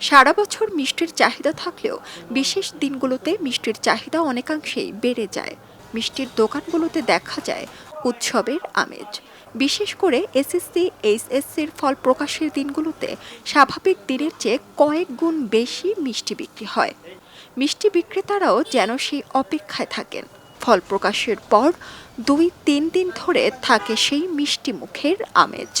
সারা বছর মিষ্টির চাহিদা থাকলেও বিশেষ দিনগুলোতে মিষ্টির চাহিদা অনেকাংশেই বেড়ে যায়। মিষ্টির দোকানগুলোতে দেখা যায় উৎসবের আমেজ। বিশেষ করে এসএসসি এইচএসসির ফল প্রকাশের দিনগুলোতে স্বাভাবিক দিনের চেয়ে কয়েক গুণ বেশি মিষ্টি বিক্রি হয়। মিষ্টি বিক্রেতারাও যেন সেই অপেক্ষায় থাকেন। ফল প্রকাশের পর দুই, তিন দিন ধরে থাকে সেই মিষ্টি মুখের আমেজ।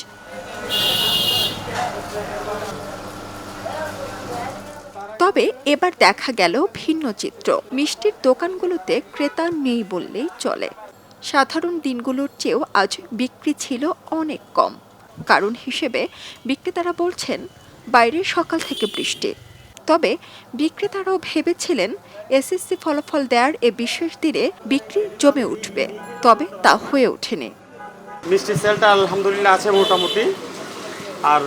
তবে এবার দেখা গেল ভিন্ন চিত্র। মিষ্টির দোকানগুলোতে ক্রেতা নেই বললেই চলে। সাধারণ দিনগুলোর চেয়েও আজ বিক্রি ছিল অনেক কম। কারণ হিসেবে বিক্রেতারা বলছেন, বাইরে সকাল থেকে বৃষ্টি। তবে বিক্রেতারাও ভেবেছিলেন, এসএসসি ফলাফল দেওয়ার এ বিশেষ দিনে বিক্রি জমে উঠবে। তবে তা হয়ে ওঠেনি। মিষ্টির সেলটা আলহামদুলিল্লাহ আছে মোটামুটি। আর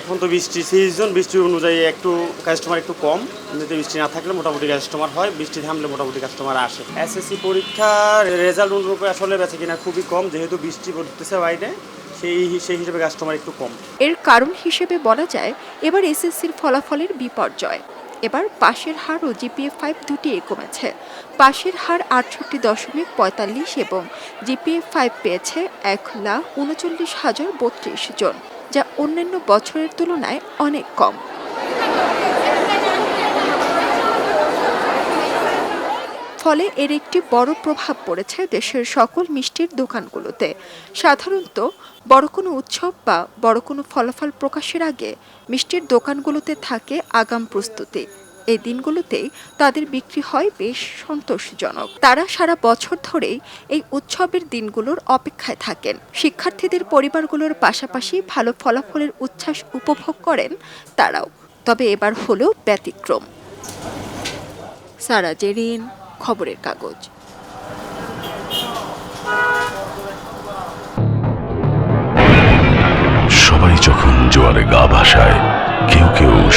এখন তো বৃষ্টি সিজন বৃষ্টি অনুযায়ী একটু কাস্টমার একটু কম। এমনিতে বৃষ্টি না থাকলে মোটামুটি কাস্টমার হয়, বৃষ্টি থামলে মোটামুটি কাস্টমার আসে। এসএসসি পরীক্ষার রেজাল্ট অনুরূপে আসলে বেঁচে কিনা খুবই কম, যেহেতু বৃষ্টি পড়তেছে বাইরে, সেই সেই হিসেবে কাস্টমার একটু কম। এর কারণ হিসেবে বলা যায়, এবার এসএসসির ফলাফলের বিপর্যয়। এবার পাশের হার ও জিপিএ ফাইভ দুটি কমেছে। পাশের হার আটষট্টি দশমিক পঁয়তাল্লিশ এবং জিপিএ ফাইভ পেয়েছে এক লাখ উনচল্লিশ হাজার বত্রিশ জন। যা অন্যান্য বছরের তুলনায় অনেক কম। ফলে এর একটি বড় প্রভাব পড়েছে দেশের সকল মিষ্টির দোকানগুলোতে। সাধারণত বড় কোনো উৎসব বা বড় কোনো ফলাফল প্রকাশের আগে মিষ্টির দোকানগুলোতে থাকে আগাম প্রস্তুতি। এই দিনগুলোতেই তাদের বিক্রি হয় বেশ সন্তোষজনক। তারা সারা বছর ধরেই এই উৎসবের দিনগুলোর অপেক্ষায় থাকেন। শিক্ষার্থীদের পরিবারগুলোর পাশাপাশি ভালো ফলাফলের উচ্ছ্বাস উপভোগ করেন তারাও। তবে এবার হলেও ব্যতিক্রম। সারা জেরিন খবরের কাগজ। সবাই যখন জোয়ারে গা ভাসায়